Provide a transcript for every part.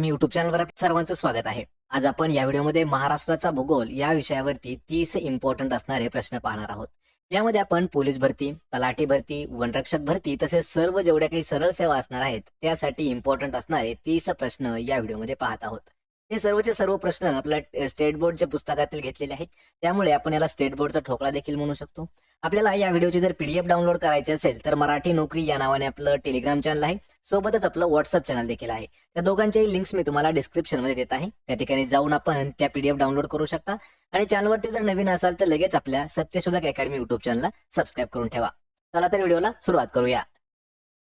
मी YouTube चॅनलवर सर्वांचं स्वागत आहे. आज आपण या व्हिडिओमध्ये महाराष्ट्राचा भूगोल या विषयावरती तीस इम्पॉर्टंट असणारे प्रश्न पाहणार आहोत. यामध्ये आपण पोलीस भरती तलाठी भरती वनरक्षक भरती तसेच सर्व जेवढ्या काही सरळ सेवा असणार आहेत त्यासाठी इम्पॉर्टंट असणारे तीस प्रश्न या व्हिडिओमध्ये पाहत आहोत. हे सर्वचे सर्व प्रश्न आपल्या स्टेट बोर्डच्या पुस्तकातील घेतलेले आहेत. त्यामुळे आपण याला स्टेट बोर्डचा ठोकळा देखील म्हणू शकतो. आपल्याला या व्हिडिओची जर पीडीएफ डाउनलोड करायची असेल तर मराठी नोकरी या नावाने आपलं टेलिग्राम चॅनल आहे. सोबतच आपलं व्हॉट्सअप चॅनल देखील आहे. त्या दोघांच्याही लिंक्स मी तुम्हाला डिस्क्रिप्शनमध्ये देत आहे. त्या ठिकाणी जाऊन आपण त्या पीडीएफ डाउनलोड करू शकता. आणि चॅनलवरती जर नवीन असाल तर लगेच आपल्या सत्यशोधक अकॅडमी युट्यूब चॅनलला सबस्क्राईब करून ठेवा. चला तर व्हिडिओला सुरुवात करूया.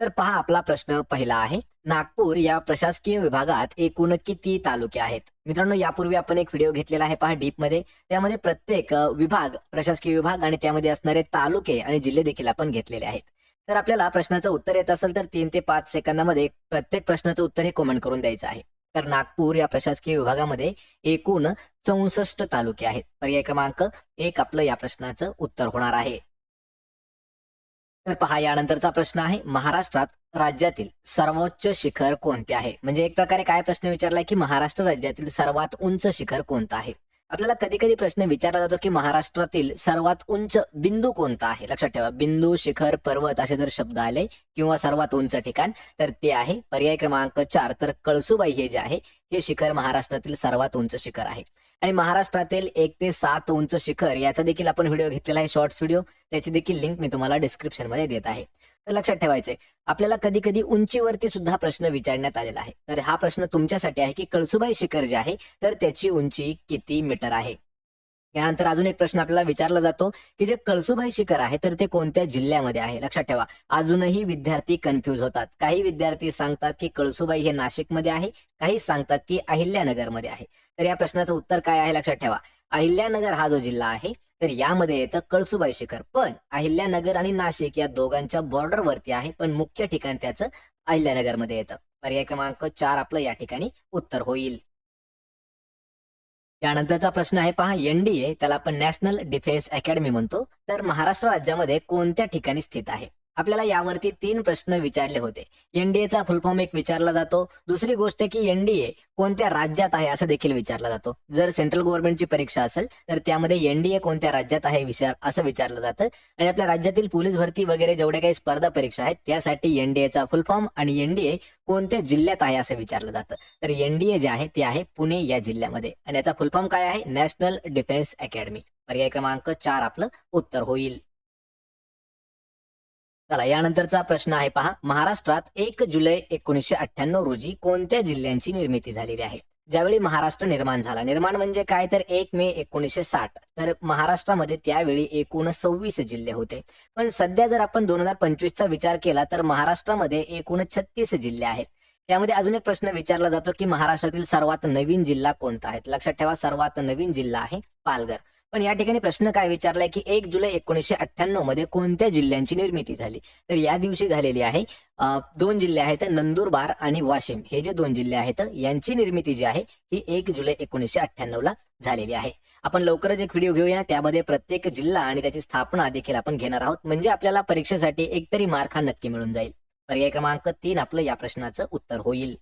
तर पहा आपला प्रश्न पहिला आहे. नागपूर या प्रशासकीय विभागात एकूण किती तालुके आहेत? मित्रांनो यापूर्वी आपण एक व्हिडिओ घेतलेला आहे पहा डीपमध्ये. त्यामध्ये प्रत्येक विभाग प्रशासकीय विभाग आणि त्यामध्ये असणारे तालुके आणि जिल्हे देखील आपण घेतलेले आहेत. तर आपल्याला प्रश्नाचं उत्तर येत असेल तर तीन ते पाच सेकंदामध्ये प्रत्येक प्रश्नाचं उत्तर हे कमेंट करून द्यायचं आहे. तर नागपूर या प्रशासकीय विभागामध्ये एकूण चौसष्ट तालुके आहेत. पर्याय क्रमांक एक आपलं या प्रश्नाचं उत्तर होणार आहे. तर पहा यानंतरचा प्रश्न आहे. महाराष्ट्रात राज्यातील सर्वोच्च शिखर कोणते आहे? म्हणजे एक प्रकारे काय प्रश्न विचारलाय की महाराष्ट्र राज्यातील सर्वात उंच शिखर कोणतं आहे? आपल्याला कधी कधी प्रश्न विचारला जातो की महाराष्ट्रातील सर्वात उंच बिंदू कोणता आहे? लक्षात ठेवा बिंदू शिखर पर्वत असे जर शब्द आले किंवा सर्वात उंच ठिकाण तर ते आहे पर्याय क्रमांक चार. तर कळसुबाई हे जे आहे हे शिखर महाराष्ट्रातील सर्वात उंच शिखर आहे. आणि महाराष्ट्रातील एक ते सात उंच शिखर याचा देखील आपण व्हिडिओ घेतलेला आहे शॉर्ट्स व्हिडिओ त्याची देखील लिंक मी तुम्हाला डिस्क्रिप्शनमध्ये देत आहे. तर लक्षात ठेवायचे आपल्याला कधी कधी उंचीवरती सुद्धा प्रश्न विचारण्यात आलेला आहे. तर हा प्रश्न तुमच्यासाठी आहे की कळसुबाई शिखर जे आहे तर त्याची उंची किती मीटर आहे? यानंतर अजून एक प्रश्न आपल्याला विचारला जातो की जे कळसुबाई शिखर आहे तर ते कोणत्या जिल्ह्यामध्ये आहे? लक्षात ठेवा. अजूनही विद्यार्थी कन्फ्यूज होतात. काही विद्यार्थी सांगतात की कळसुबाई हे नाशिकमध्ये आहे काही सांगतात की अहिल्यानगरमध्ये आहे. तर या प्रश्नाचं उत्तर काय आहे लक्षात ठेवा. अहिल्यानगर हा जो जिल्हा आहे तर यामध्ये येतं कळसुबाई शिखर. पण अहिल्यानगर आणि नाशिक या दोघांच्या बॉर्डरवरती आहे पण मुख्य ठिकाण त्याचं अहिल्यानगरमध्ये येतं. पर्याय क्रमांक चार आपलं या ठिकाणी उत्तर होईल. यानंतरचा प्रश्न आहे पहा एनडीए त्याला आपण नॅशनल डिफेन्स अकॅडमी म्हणतो. तर महाराष्ट्र राज्यामध्ये कोणत्या ठिकाणी स्थित आहे? आपल्याला यावरती तीन प्रश्न विचारले होते. एनडीएचा फुलफॉर्म एक विचारला जातो. दुसरी गोष्ट की एनडीए कोणत्या राज्यात आहे असं देखील विचारला जातो. जर सेंट्रल गव्हर्नमेंटची परीक्षा असेल तर त्यामध्ये एनडीए कोणत्या राज्यात आहे विचार असं विचारलं जातं. आणि आपल्या राज्यातील पोलीस भरती वगैरे जेवढ्या काही स्पर्धा परीक्षा आहेत त्यासाठी एनडीएचा फुलफॉर्म आणि एनडीए कोणत्या जिल्ह्यात आहे असं विचारलं जातं. तर एनडीए जे आहे ते आहे पुणे या जिल्ह्यामध्ये. आणि याचा फुलफॉर्म काय आहे? नॅशनल डिफेन्स अकॅडमी पर्याय क्रमांक चार आपलं उत्तर होईल. चला यानंतरचा प्रश्न आहे पहा. महाराष्ट्रात एक जुलै एकोणीसशे अठ्ठ्याण्णव रोजी कोणत्या जिल्ह्यांची निर्मिती झालेली आहे? ज्यावेळी महाराष्ट्र निर्माण झाला. निर्माण म्हणजे काय? तर एक मे एकोणीसशे साठ. तर महाराष्ट्रामध्ये त्यावेळी एकूण सव्वीस जिल्हे होते. पण सध्या जर आपण दोन हजार पंचवीसचा विचार केला तर महाराष्ट्रामध्ये एकूण छत्तीस जिल्हे आहेत. त्यामध्ये अजून एक प्रश्न विचारला जातो की महाराष्ट्रातील सर्वात नवीन जिल्हा कोणता आहे? लक्षात ठेवा सर्वात नवीन जिल्हा आहे पालघर. पण या ठिकाणी प्रश्न काय विचारलाय की एक जुलै एकोणीसशे अठ्ठ्याण्णवमध्ये कोणत्या जिल्ह्यांची निर्मिती झाली? तर या दिवशी झालेली आहे दोन जिल्हे आहेत नंदुरबार आणि वाशिम. हे जे दोन जिल्हे आहेत यांची निर्मिती जी आहे ही एक जुलै एकोणीसशे अठ्ठ्याण्णव ला झालेली आहे. आपण लवकरच एक व्हिडिओ घेऊया. त्यामध्ये प्रत्येक जिल्हा आणि त्याची स्थापना देखील आपण घेणार आहोत. म्हणजे आपल्याला परीक्षेसाठी एकतरी मार्क हा नक्की मिळून जाईल. पर्याय क्रमांक तीन आपलं या प्रश्नाचं उत्तर होईल.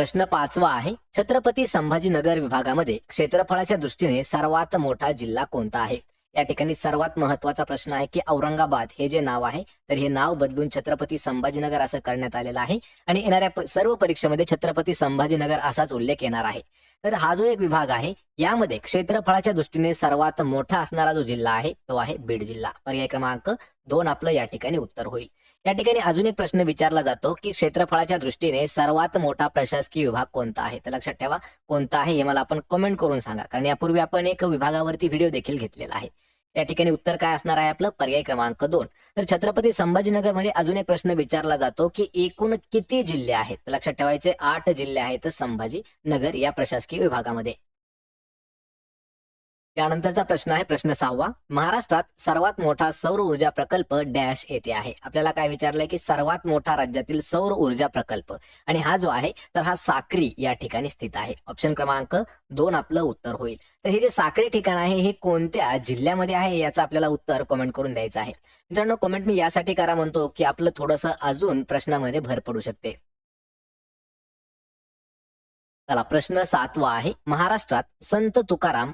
प्रश्न पाचवा आहे छत्रपती संभाजीनगर विभागामध्ये क्षेत्रफळाच्या दृष्टीने सर्वात मोठा जिल्हा कोणता आहे? या ठिकाणी सर्वात महत्त्वाचा प्रश्न आहे की औरंगाबाद हे जे नाव आहे तर हे नाव बदलून छत्रपती संभाजीनगर असं करण्यात आलेलं आहे. आणि येणाऱ्या सर्व परीक्षेमध्ये छत्रपती संभाजीनगर असाच उल्लेख येणार आहे. तर हा जो एक विभाग आहे यामध्ये क्षेत्रफळाच्या दृष्टीने सर्वात मोठा असणारा जो जिल्हा आहे तो आहे बीड जिल्हा. पर्याय क्रमांक दोन आपलं या ठिकाणी उत्तर होईल. या ठिकाणी अजून एक प्रश्न विचारला जातो की क्षेत्रफळाच्या दृष्टीने सर्वात मोठा प्रशासकीय विभाग कोणता आहे? तर लक्षात ठेवा कोणता आहे हे मला आपण कमेंट करून सांगा. कारण यापूर्वी आपण एक विभागावरती व्हिडिओ देखील घेतलेला आहे. या ठिकाणी उत्तर काय असणार आहे आपलं? पर्याय क्रमांक दोन. तर छत्रपती संभाजीनगरमध्ये अजून एक प्रश्न विचारला जातो की एकूण किती जिल्हे आहेत? लक्षात ठेवायचे आठ जिल्हे आहेत संभाजीनगर या प्रशासकीय विभागामध्ये. त्यानंतरचा प्रश्न आहे प्रश्न सहावा. महाराष्ट्रात सर्वात मोठा सौर ऊर्जा प्रकल्प डॅश येथे आहे. आपल्याला काय विचारलंय की सर्वात मोठा राज्यातील सौर ऊर्जा प्रकल्प? आणि हा जो आहे तर हा साक्री या ठिकाणी स्थित आहे. ऑप्शन क्रमांक दोन आपलं उत्तर होईल. तर हे जे साक्री ठिकाण आहे हे कोणत्या जिल्ह्यामध्ये आहे? याचं आपल्याला उत्तर कमेंट करून द्यायचं आहे. मित्रांनो कमेंट मी यासाठी करा म्हणतो की आपलं थोडंसं अजून प्रश्नामध्ये भर पडू शकते. चला प्रश्न सातवा आहे. महाराष्ट्रात संत तुकाराम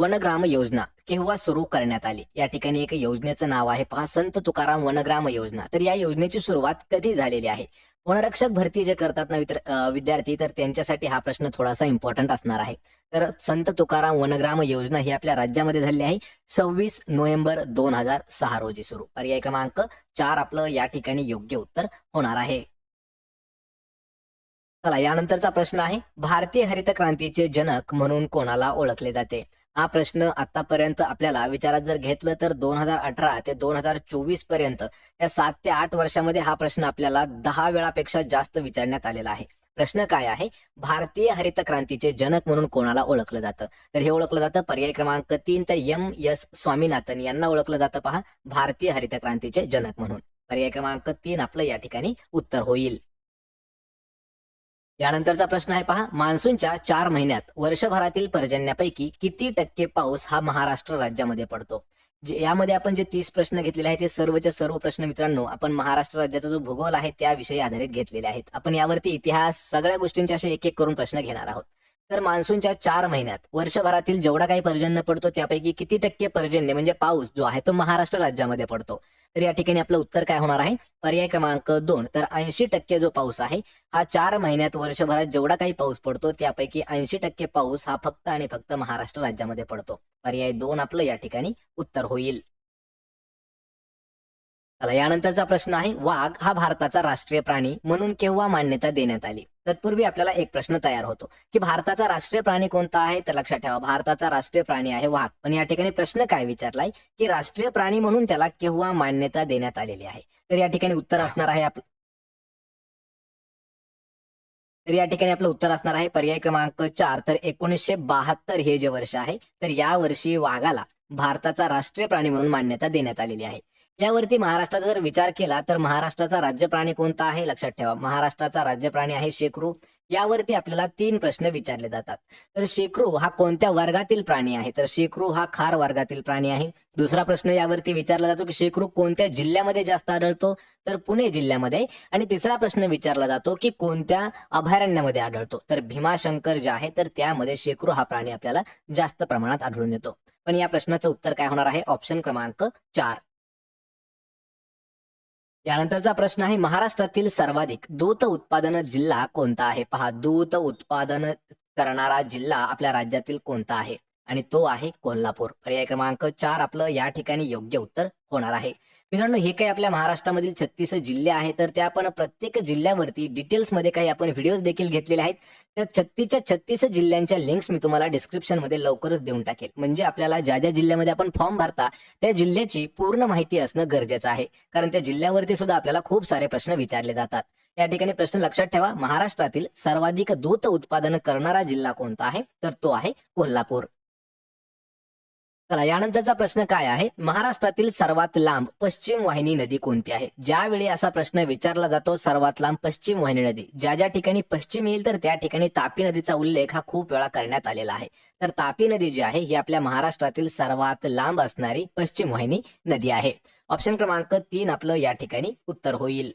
वनग्राम योजना केव्हा सुरू करण्यात आली? या ठिकाणी एक योजनेचं नाव आहे. पहा संत तुकाराम वनग्राम योजना. तर या योजनेची सुरुवात कधी झालेली आहे? वनरक्षक भरती जे करतात ना विद्यार्थी तर त्यांच्यासाठी हा प्रश्न थोडासा इम्पॉर्टंट असणार आहे. तर संत तुकाराम वनग्राम योजना ही आपल्या राज्यामध्ये झाली आहे. सव्वीस नोव्हेंबर दोन हजार सहा रोजी सुरू. पर्याय क्रमांक चार आपलं या ठिकाणी योग्य उत्तर होणार आहे. चला यानंतरचा प्रश्न आहे भारतीय हरित क्रांतीचे जनक म्हणून कोणाला ओळखले जाते? हा प्रश्न आतापर्यंत आपल्याला विचारात जर घेतलं तर दोन हजार अठरा ते दोन हजार चोवीसपर्यंत या सात ते आठ वर्षामध्ये हा प्रश्न आपल्याला दहा वेळापेक्षा जास्त विचारण्यात आलेला आहे. प्रश्न काय आहे? भारतीय हरित क्रांतीचे जनक म्हणून कोणाला ओळखलं जातं? तर हे ओळखलं जातं पर्याय क्रमांक तीन तर एम एस स्वामीनाथन यांना ओळखलं जातं पहा भारतीय हरित क्रांतीचे जनक म्हणून. पर्याय क्रमांक तीन आपलं या ठिकाणी उत्तर होईल. यानंतरचा प्रश्न आहे पहा. मान्सूनच्या चार महिन्यात वर्षभरातील पर्जन्यापैकी किती टक्के पाऊस हा महाराष्ट्र राज्यामध्ये पडतो? यामध्ये आपण जे तीस प्रश्न घेतलेले आहेत ते सर्वच्या सर्व प्रश्न मित्रांनो आपण महाराष्ट्र राज्याचा जो भूगोल आहे त्याविषयी आधारित घेतलेले आहेत. आपण यावरती इतिहास सगळ्या गोष्टींचे असे एक एक करून प्रश्न घेणार आहोत. तर मान्सूनच्या चार महिन्यात वर्षभरातील जेवढा काही पर्जन्य पडतो त्यापैकी किती टक्के पर्जन्य म्हणजे पाऊस जो आहे तो महाराष्ट्र राज्यामध्ये पडतो. तर या ठिकाणी आपलं उत्तर काय होणार आहे? पर्याय क्रमांक दोन तर ऐंशी टक्के जो पाऊस आहे हा चार महिन्यात वर्षभरात जेवढा काही पाऊस पडतो त्यापैकी ऐंशी टक्के पाऊस हा फक्त आणि फक्त महाराष्ट्र राज्यामध्ये पडतो. पर्याय दोन आपलं या ठिकाणी उत्तर होईल. चला यानंतरचा प्रश्न आहे वाघ हा भारताचा राष्ट्रीय प्राणी म्हणून केव्हा मान्यता देण्यात आली? तत्पूर्वी आपल्याला एक प्रश्न तयार होतो की भारताचा राष्ट्रीय प्राणी कोणता आहे? तर लक्षात ठेवा भारताचा राष्ट्रीय प्राणी आहे वाघ. पण या ठिकाणी प्रश्न काय विचारलाय? की राष्ट्रीय प्राणी म्हणून त्याला केव्हा मान्यता देण्यात आलेली आहे? तर या ठिकाणी उत्तर असणार आहे आपलं तर या ठिकाणी आपलं उत्तर असणार आहे पर्याय क्रमांक चार. तर एकोणीसशे बहात्तर हे जे वर्ष आहे तर या वर्षी वाघाला भारताचा राष्ट्रीय प्राणी म्हणून मान्यता देण्यात आलेली आहे. यावरती महाराष्ट्राचा जर विचार केला तर महाराष्ट्राचा राज्य प्राणी कोणता आहे लक्षात ठेवा. महाराष्ट्राचा राज्य प्राणी आहे शेकरू. यावरती आपल्याला तीन प्रश्न विचारले जातात. तर शेकरू हा कोणत्या वर्गातील प्राणी आहे? तर शेकरू हा खार वर्गातील प्राणी आहे. दुसरा प्रश्न यावरती विचारला जातो की शेकरू कोणत्या जिल्ह्यामध्ये जास्त आढळतो? तर पुणे जिल्ह्यामध्ये. आणि तिसरा प्रश्न विचारला जातो की कोणत्या अभयारण्यामध्ये आढळतो? तर भीमाशंकर जे आहे तर त्यामध्ये शेकरू हा प्राणी आपल्याला जास्त प्रमाणात आढळून येतो. पण या प्रश्नाचं उत्तर काय होणार आहे? ऑप्शन क्रमांक चार. यानंतरचा प्रश्न आहे महाराष्ट्रातील सर्वाधिक दूध उत्पादन जिल्हा कोणता आहे? पहा दूध उत्पादन करणारा जिल्हा आपल्या राज्यातील कोणता आहे? आणि तो आहे कोल्हापूर. पर्याय क्रमांक चार आपलं या ठिकाणी योग्य उत्तर होणार आहे. मित्रांनो हे काही आपल्या महाराष्ट्रामधील छत्तीस जिल्हे आहेत तर त्या आपण प्रत्येक जिल्ह्यावरती डिटेल्समध्ये काही आपण व्हिडिओज देखील घेतलेले आहेत. त्या छत्तीसच्या छत्तीस जिल्ह्यांच्या लिंक्स मी तुम्हाला डिस्क्रिप्शनमध्ये लवकरच देऊन टाकेल. म्हणजे आपल्याला ज्या ज्या जिल्ह्यामध्ये आपण फॉर्म भरता त्या जिल्ह्याची पूर्ण माहिती असणं गरजेचं आहे. कारण त्या जिल्ह्यावरती सुद्धा आपल्याला खूप सारे प्रश्न विचारले जातात. या ठिकाणी प्रश्न लक्षात ठेवा महाराष्ट्रातील सर्वाधिक दूध उत्पादन करणारा जिल्हा कोणता आहे? तर तो आहे कोल्हापूर. चला यानंतरचा प्रश्न काय आहे? महाराष्ट्रातील सर्वात लांब पश्चिम वाहिनी नदी कोणती आहे? ज्यावेळी असा प्रश्न विचारला जातो सर्वात लांब पश्चिम वाहिनी नदी. ज्या ज्या ठिकाणी पश्चिम येईल तर त्या ठिकाणी तापी नदीचा उल्लेख हा खूप वेळा करण्यात आलेला आहे. तर तापी नदी जी आहे ही आपल्या महाराष्ट्रातील सर्वात लांब असणारी पश्चिम वाहिनी नदी आहे. ऑप्शन क्रमांक तीन आपलं या ठिकाणी उत्तर होईल.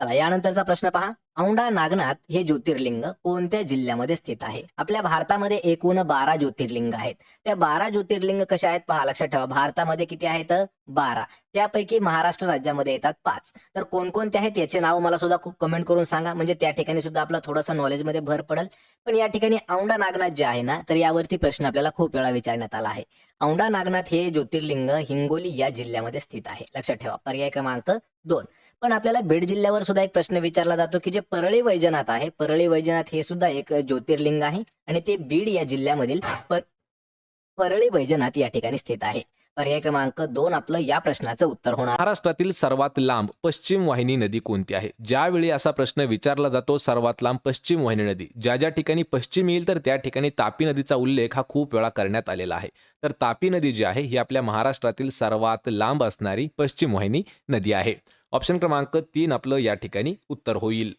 चला यानंतरचा प्रश्न पहा. औंढा नागनाथ हे ज्योतिर्लिंग कोणत्या जिल्ह्यामध्ये स्थित आहे? आपल्या भारतामध्ये एकूण बारा ज्योतिर्लिंग आहेत. त्या बारा ज्योतिर्लिंग कशा आहेत? पहा लक्षात ठेवा. भारतामध्ये किती आहेत? बारा. त्यापैकी महाराष्ट्र राज्यामध्ये येतात पाच. तर कोणकोणते आहेत? याचे नाव मला सुद्धा खूप कमेंट करून सांगा. म्हणजे त्या ठिकाणी सुद्धा आपला थोडासा नॉलेजमध्ये भर पडेल. पण या ठिकाणी औंढा नागनाथ जे आहे ना तर यावरती प्रश्न आपल्याला खूप वेळा विचारण्यात आला आहे. औंढा नागनाथ हे ज्योतिर्लिंग हिंगोली या जिल्ह्यामध्ये स्थित आहे. लक्षात ठेवा. पर्याय क्रमांक दोन. पण आपल्याला बीड जिल्ह्यावर सुद्धा एक प्रश्न विचारला जातो की जे परळी वैजनाथ आहे परळी वैजनाथ हे सुद्धा एक ज्योतिर्लिंग आहे आणि ते बीड या जिल्ह्यामधील पर- परळी वैजनाथ या ठिकाणी स्थित आहे. पर्याय क्रमांक दोन आपलं या प्रश्नाचं उत्तर होणार. महाराष्ट्रातील सर्वात लांब पश्चिम वाहिनी नदी कोणती आहे? ज्यावेळी असा प्रश्न विचारला जातो सर्वात लांब पश्चिम वाहिनी नदी. ज्या ज्या ठिकाणी पश्चिम येईल तर त्या ठिकाणी तापी नदीचा उल्लेख हा खूप वेळा करण्यात आलेला आहे. तर तापी नदी जी आहे ही आपल्या महाराष्ट्रातील सर्वात लांब असणारी पश्चिम वाहिनी नदी आहे. ऑप्शन क्रमांक तीन आपलं या ठिकाणी उत्तर होईल.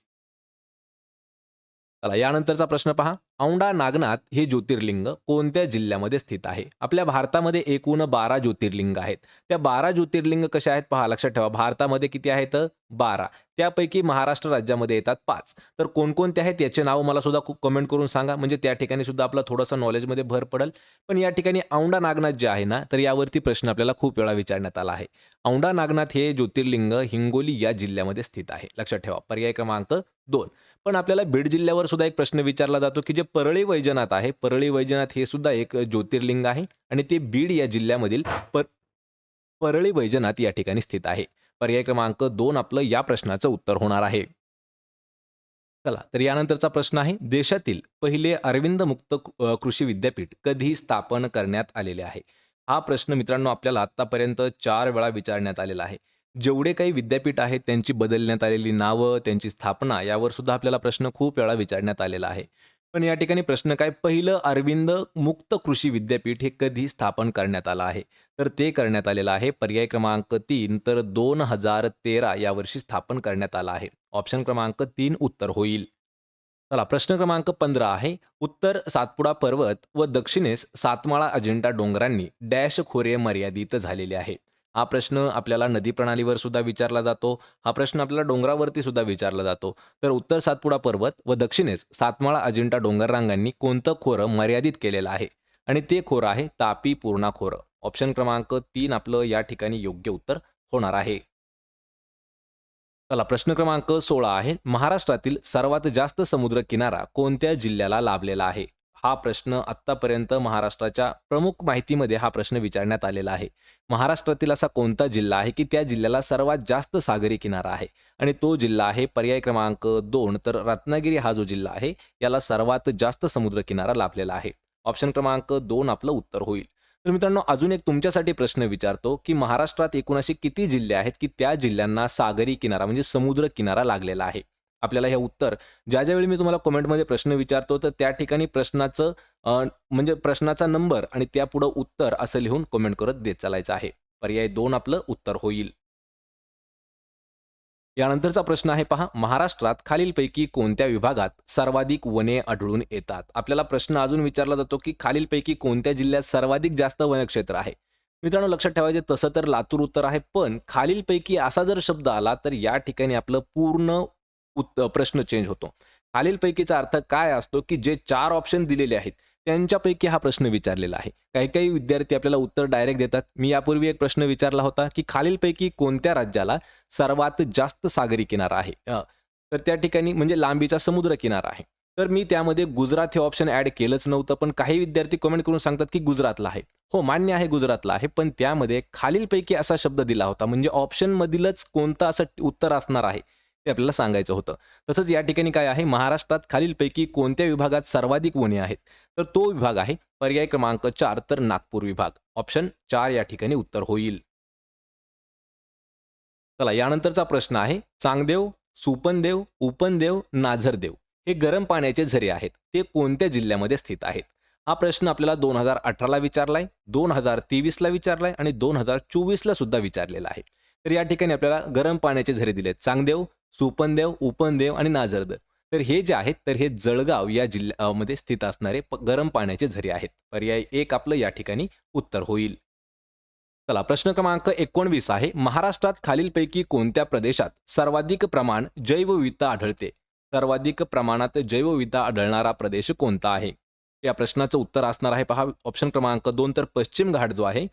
चला यानंतरचा प्रश्न पहा. औंढा नागनाथ हे ज्योतिर्लिंग कोणत्या जिल्ह्यामध्ये स्थित आहे? आपल्या भारतामध्ये एकूण बारा ज्योतिर्लिंग आहेत. त्या बारा ज्योतिर्लिंग कशा आहेत पहा लक्षात ठेवा. भारतामध्ये किती आहेत? बारा. त्यापैकी महाराष्ट्र राज्यामध्ये येतात पाच. तर कोणकोणते आहेत? याचे नाव मला सुद्धा खूप कमेंट करून सांगा. म्हणजे त्या ठिकाणी सुद्धा आपला थोडासा नॉलेजमध्ये भर पडेल. पण या ठिकाणी औंढा नागनाथ जे आहे ना तर यावरती प्रश्न आपल्याला खूप वेळा विचारण्यात आला आहे. औंढा नागनाथ हे ज्योतिर्लिंग हिंगोली या जिल्ह्यामध्ये स्थित आहे. लक्षात ठेवा. पर्याय क्रमांक दोन. पण आपल्याला बीड जिल्ह्यावर सुद्धा एक प्रश्न विचारला जातो की जे परळी वैजनाथ आहे परळी वैजनाथ हे सुद्धा एक ज्योतिर्लिंग आहे आणि ते बीड या जिल्ह्यामधील पर परळी वैजनाथ या ठिकाणी स्थित आहे. पर्याय क्रमांक दोन आपलं या प्रश्नाचं उत्तर होणार आहे. चला तर यानंतरचा प्रश्न आहे देशातील पहिले अरविंद मुक्त कृषी विद्यापीठ कधी स्थापन करण्यात आलेले आहे? हा प्रश्न मित्रांनो आपल्याला आतापर्यंत चार वेळा विचारण्यात आलेला आहे. जेवढे काही विद्यापीठ आहेत त्यांची बदलण्यात आलेली नावं त्यांची स्थापना यावर सुद्धा आपल्याला प्रश्न खूप वेळा विचारण्यात आलेला आहे. पण या ठिकाणी प्रश्न काय? पहिलं अरविंद मुक्त कृषी विद्यापीठ हे कधी स्थापन करण्यात आलं आहे? तर ते करण्यात आलेलं आहे पर्याय क्रमांक तीन तर दोन हजार तेरा यावर्षी स्थापन करण्यात आलं आहे. ऑप्शन क्रमांक तीन उत्तर होईल. चला प्रश्न क्रमांक पंधरा आहे. उत्तर सातपुडा पर्वत व दक्षिणेस सातमाळा अजिंठा डोंगरांनी डॅश खोरे मर्यादित झालेले आहेत हा प्रश्न आपल्याला नदी प्रणालीवर सुद्धा विचारला जातो. हा प्रश्न आपल्याला डोंगरावरती सुद्धा विचारला जातो. तर उत्तर सातपुडा पर्वत व दक्षिणेस सातमाळा अजिंठा डोंगर रांगांनी कोणतं खोरं मर्यादित केलेलं आहे? आणि ते खोरं आहे तापी पूर्णा खोरं. ऑप्शन क्रमांक तीन आपलं या ठिकाणी योग्य उत्तर होणार आहे. चला प्रश्न क्रमांक सोळा आहे. महाराष्ट्रातील सर्वात जास्त समुद्र किनारा कोणत्या जिल्ह्याला लाभलेला आहे? हा प्रश्न आत्तापर्यंत महाराष्ट्राच्या प्रमुख माहितीमध्ये हा प्रश्न विचारण्यात आलेला आहे. महाराष्ट्रातील असा कोणता जिल्हा आहे की त्या जिल्ह्याला सर्वात जास्त सागरी किनारा आहे? आणि तो जिल्हा आहे पर्याय क्रमांक दोन तर रत्नागिरी हा जो जिल्हा आहे याला सर्वात जास्त समुद्र किनारा लाभलेला आहे. ऑप्शन क्रमांक दोन आपलं उत्तर होईल. तर मित्रांनो अजून एक तुमच्यासाठी प्रश्न विचारतो की महाराष्ट्रात एकूण असे किती जिल्हे आहेत की त्या जिल्ह्यांना सागरी किनारा म्हणजे समुद्र किनारा लागलेला आहे? आपल्याला हे उत्तर. ज्या ज्यावेळी मी तुम्हाला कमेंटमध्ये प्रश्न विचारतो तर त्या ठिकाणी प्रश्नाचं म्हणजे प्रश्नाचा नंबर आणि त्यापुढं उत्तर असं लिहून कमेंट करत देत चालायचं आहे. पर्याय दोन आपलं उत्तर होईल. यानंतरचा प्रश्न आहे पहा. महाराष्ट्रात खालीलपैकी कोणत्या विभागात सर्वाधिक वने आढळून येतात? आपल्याला प्रश्न अजून विचारला जातो की खालीलपैकी कोणत्या जिल्ह्यात सर्वाधिक जास्त वनक्षेत्र आहे? मित्रांनो लक्षात ठेवायचे तसं तर लातूर उत्तर आहे पण खालीलपैकी असा जर शब्द आला तर या ठिकाणी आपलं पूर्ण उत्त प्रश्न चेंज होतो. खालीलपैकीचा अर्थ काय असतो की जे चार ऑप्शन दिलेले आहेत त्यांच्यापैकी हा प्रश्न विचारलेला आहे. काही काही विद्यार्थी आपल्याला उत्तर डायरेक्ट देतात. मी यापूर्वी एक प्रश्न विचारला होता की खालीलपैकी कोणत्या राज्याला सर्वात जास्त सागरी किनारा आहे? तर त्या ठिकाणी म्हणजे लांबीचा समुद्र किनारा आहे. तर मी त्यामध्ये गुजरात हे ऑप्शन ऍड केलंच नव्हतं पण काही विद्यार्थी कमेंट करून सांगतात की गुजरातला आहे. हो मान्य आहे गुजरातला आहे पण त्यामध्ये खालीलपैकी असा शब्द दिला होता. म्हणजे ऑप्शन मधीलच कोणतं असं उत्तर असणार आहे? ते आपल्याला सांगायचं होतं. तसंच या ठिकाणी काय आहे? महाराष्ट्रात खालीलपैकी कोणत्या विभागात सर्वाधिक वने आहेत? तर तो विभाग आहे पर्याय क्रमांक चार तर नागपूर विभाग. ऑप्शन चार या ठिकाणी उत्तर होईल. चला यानंतरचा प्रश्न आहे. चांगदेव सुपनदेव उपनदेव नाझरदेव हे गरम पाण्याचे झरे आहेत. ते कोणत्या जिल्ह्यामध्ये स्थित आहेत? हा प्रश्न आपल्याला दोन हजार अठराला विचारलाय दोन हजार तेवीसला विचारलाय आणि दोन हजार चोवीसला सुद्धा विचारलेला आहे. तर या ठिकाणी आपल्याला गरम पाण्याचे झरे दिलेत. चांगदेव सुपनदेव उपनदेव आणि नाझरदेव तर हे जे आहेत तर हे जळगाव या जिल्ह्यामध्ये स्थित असणारे गरम पाण्याचे झरे आहेत. पर्याय एक आपलं या ठिकाणी उत्तर होईल. चला प्रश्न क्रमांक एकोणवीस आहे. महाराष्ट्रात खालीलपैकी कोणत्या प्रदेशात सर्वाधिक प्रमाण जैवविविधता आढळते? सर्वाधिक प्रमाणात जैवविविधता आढळणारा प्रदेश कोणता आहे? या प्रश्नाचं उत्तर असणार आहे पहा. ऑप्शन क्रमांक दोन तर पश्चिम घाट जो आहे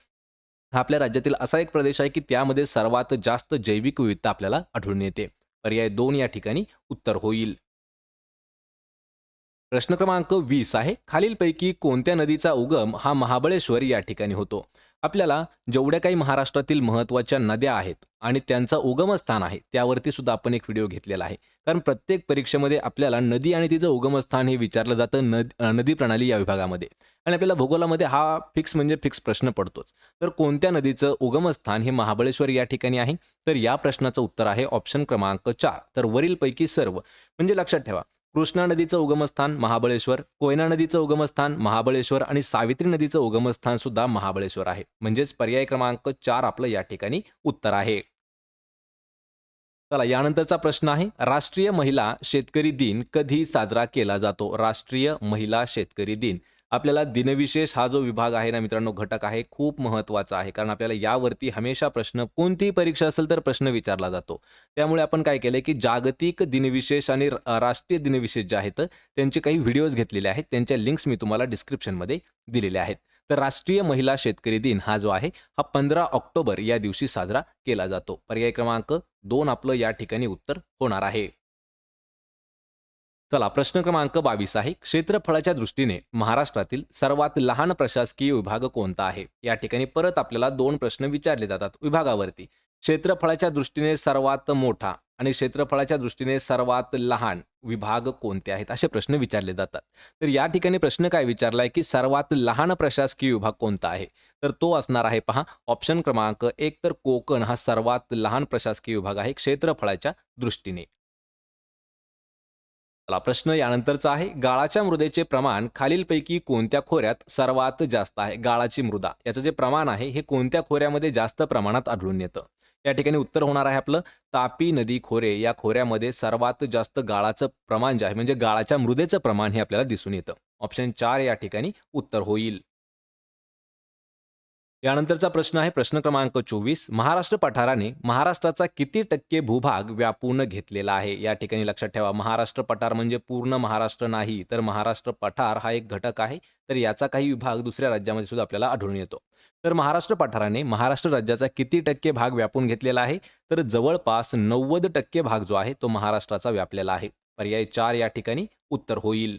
हा आपल्या राज्यातील असा एक प्रदेश आहे की त्यामध्ये सर्वात जास्त जैविक विविधता आपल्याला आढळून येते. पर्याय दोन या ठिकाणी उत्तर होईल. प्रश्न क्रमांक वीस आहे. खालीलपैकी कोणत्या नदीचा उगम हा महाबळेश्वर या ठिकाणी होतो? आपल्याला जेवढ्या काही महाराष्ट्रातील महत्त्वाच्या नद्या आहेत आणि त्यांचा उगमस्थान आहे त्यावरती सुद्धा आपण एक व्हिडिओ घेतलेला आहे. कारण प्रत्येक परीक्षेमध्ये आपल्याला नदी आणि तिचं उगमस्थान हे विचारलं जातं नद नदी प्रणाली या विभागामध्ये. आणि आपल्याला भूगोलामध्ये हा फिक्स म्हणजे फिक्स प्रश्न पडतोच. तर कोणत्या नदीचं उगमस्थान हे महाबळेश्वर या ठिकाणी आहे? तर या प्रश्नाचं उत्तर आहे ऑप्शन क्रमांक चार. तर वरीलपैकी सर्व. म्हणजे लक्षात ठेवा कृष्णा नदीचं उगमस्थान महाबळेश्वर कोयना नदीचं उगमस्थान महाबळेश्वर आणि सावित्री नदीचं उगमस्थान सुद्धा महाबळेश्वर आहे. म्हणजेच पर्याय क्रमांक चार आपलं या ठिकाणी उत्तर आहे. चला यानंतरचा प्रश्न आहे राष्ट्रीय महिला शेतकरी दिन कधी साजरा केला जातो? राष्ट्रीय महिला शेतकरी दिन. आपल्याला दिनविशेष हा जो विभाग आहे ना मित्रांनो घटक आहे खूप महत्त्वाचा आहे. कारण आपल्याला यावरती हमेशा प्रश्न कोणतीही परीक्षा असेल तर प्रश्न विचारला जातो. त्यामुळे आपण काय केलं की जागतिक दिनविशेष आणि राष्ट्रीय दिनविशेष जे आहेत त्यांचे काही व्हिडिओज घेतलेले आहेत. त्यांच्या लिंक्स मी तुम्हाला डिस्क्रिप्शनमध्ये दिलेल्या आहेत. तर राष्ट्रीय महिला शेतकरी दिन हा जो आहे हा पंधरा ऑक्टोबर या दिवशी साजरा केला जातो. पर्याय क्रमांक दोन आपलं या ठिकाणी उत्तर होणार आहे. चला प्रश्न क्रमांक बावीस आहे. क्षेत्रफळाच्या दृष्टीने महाराष्ट्रातील सर्वात लहान प्रशासकीय विभाग कोणता आहे? या ठिकाणी परत आपल्याला दोन प्रश्न विचारले जातात विभागावरती. क्षेत्रफळाच्या दृष्टीने सर्वात मोठा आणि क्षेत्रफळाच्या दृष्टीने सर्वात लहान विभाग कोणते आहेत? असे प्रश्न विचारले जातात. तर या ठिकाणी प्रश्न काय विचारलाय की सर्वात लहान प्रशासकीय विभाग कोणता आहे? तर तो असणार आहे पहा ऑप्शन क्रमांक एक तर कोकण हा सर्वात लहान प्रशासकीय विभाग आहे क्षेत्रफळाच्या दृष्टीने. प्रश्न यानंतरचा आहे. गाळाच्या मृदेचे प्रमाण खालीलपैकी कोणत्या खोऱ्यात सर्वात जास्त आहे? गाळाची मृदा. याचं जे प्रमाण आहे हे कोणत्या खोऱ्यामध्ये जास्त प्रमाणात आढळून येतं? या ठिकाणी उत्तर होणार आहे आपलं तापी नदी खोरे. या खोऱ्यामध्ये सर्वात जास्त गाळाचं प्रमाण जे आहे म्हणजे गाळाच्या मृदेचं प्रमाण हे आपल्याला दिसून येतं. ऑप्शन चार या ठिकाणी उत्तर होईल. यानंतरचा प्रश्न आहे प्रश्न क्रमांक चोवीस. महाराष्ट्र पठाराने महाराष्ट्राचा किती टक्के भूभाग व्यापून घेतलेला आहे? या ठिकाणी लक्षात ठेवा महाराष्ट्र पठार म्हणजे पूर्ण महाराष्ट्र नाही तर महाराष्ट्र पठार हा एक घटक आहे तर याचा काही विभाग दुसऱ्या राज्यामध्ये सुद्धा आपल्याला आढळून येतो. तर महाराष्ट्र पठाराने महाराष्ट्र राज्याचा किती टक्के भाग व्यापून घेतलेला आहे? तर जवळपास नव्वद टक्के भाग जो आहे तो महाराष्ट्राचा व्यापलेला आहे. पर्याय चार या ठिकाणी उत्तर होईल.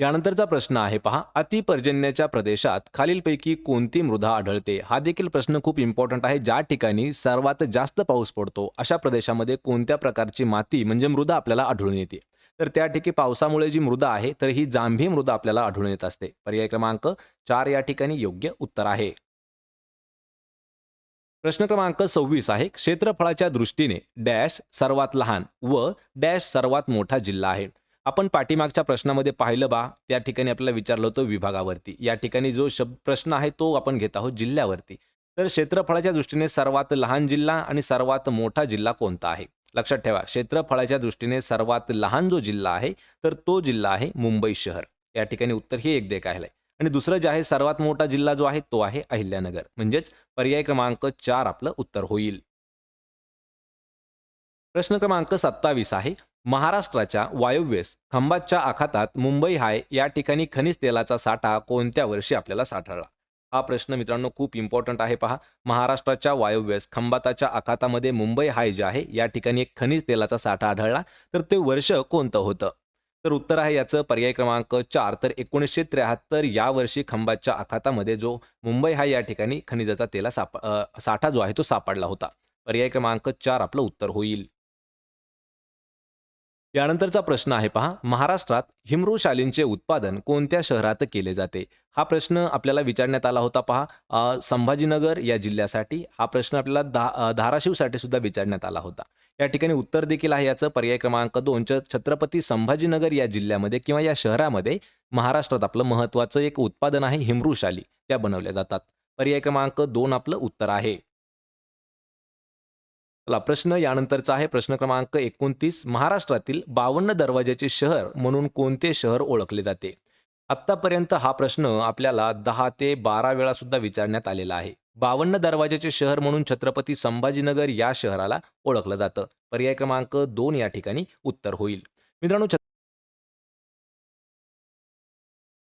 यानंतरचा प्रश्न आहे पहा. अतिपर्जन्याच्या प्रदेशात खालीलपैकी कोणती मृदा आढळते? हा देखील प्रश्न खूप इम्पॉर्टंट आहे. ज्या ठिकाणी सर्वात जास्त पाऊस पडतो अशा प्रदेशामध्ये कोणत्या प्रकारची माती म्हणजे मृदा आपल्याला आढळून येते? तर त्या ठिकाणी पावसामुळे जी मृदा आहे तर ही जांभी मृदा आपल्याला आढळून येत असते. पर्याय क्रमांक चार या ठिकाणी योग्य उत्तर आहे. प्रश्न क्रमांक सव्वीस आहे. क्षेत्रफळाच्या दृष्टीने डॅश सर्वात लहान व डॅश सर्वात मोठा जिल्हा आहे. आपण पाठीमागच्या प्रश्नामध्ये पाहिलं बा त्या ठिकाणी आपल्याला विचारलं होतं विभागावरती. या ठिकाणी जो शब्द प्रश्न आहे तो आपण घेत आहोत जिल्ह्यावरती. तर क्षेत्रफळाच्या दृष्टीने सर्वात लहान जिल्हा आणि सर्वात मोठा जिल्हा कोणता आहे? लक्षात ठेवा क्षेत्रफळाच्या दृष्टीने सर्वात लहान जो जिल्हा आहे तर तो जिल्हा आहे मुंबई शहर. या ठिकाणी उत्तर हे एक देख आहे आणि दुसरं जे आहे सर्वात मोठा जिल्हा जो आहे तो आहे अहिल्यानगर. म्हणजेच पर्याय क्रमांक चार आपलं उत्तर होईल. प्रश्न क्रमांक सत्तावीस आहे. महाराष्ट्राच्या वायव्येस खंबातच्या आखातात मुंबई हाय या ठिकाणी खनिज तेलाचा साठा कोणत्या वर्षी आपल्याला साठळला? हा प्रश्न मित्रांनो खूप इम्पॉर्टंट आहे पहा. महाराष्ट्राच्या वायव्येस खंबाताच्या आखातामध्ये मुंबई हाय जे आहे या ठिकाणी एक खनिज तेलाचा साठा आढळला. तर ते वर्ष कोणतं होतं? तर उत्तर आहे याचं पर्याय क्रमांक चार. तर एकोणीसशे त्र्याहत्तर या वर्षी खंबातच्या आखातामध्ये जो मुंबई हाय या ठिकाणी खनिजाचा तेला साप साठा जो आहे तो सापडला होता. पर्याय क्रमांक चार आपलं उत्तर होईल. यानंतरचा प्रश्न आहे पहा. महाराष्ट्रात हिमृशालींचे उत्पादन कोणत्या शहरात केले जाते? हा प्रश्न आपल्याला विचारण्यात आला होता पहा. संभाजीनगर या जिल्ह्यासाठी हा प्रश्न आपल्याला धा धाराशिवसाठी सुद्धा विचारण्यात आला होता. या ठिकाणी उत्तर देखील आहे याचं. पर्याय क्रमांक दोन च- छत्रपती संभाजीनगर या जिल्ह्यामध्ये किंवा या शहरामध्ये महाराष्ट्रात आपलं महत्वाचं एक उत्पादन आहे हिमृशाली त्या बनवल्या जातात. पर्याय क्रमांक दोन आपलं उत्तर आहे. चला प्रश्न यानंतरचा आहे. प्रश्न क्रमांक एकोणतीस. महाराष्ट्रातील बावन्न दरवाजाचे शहर म्हणून कोणते शहर ओळखले जाते? आत्तापर्यंत हा प्रश्न आपल्याला दहा ते बारा वेळा सुद्धा विचारण्यात आलेला आहे. बावन्न दरवाजाचे शहर म्हणून छत्रपती संभाजीनगर या शहराला ओळखलं जातं. पर्याय क्रमांक दोन या ठिकाणी उत्तर होईल. मित्रांनो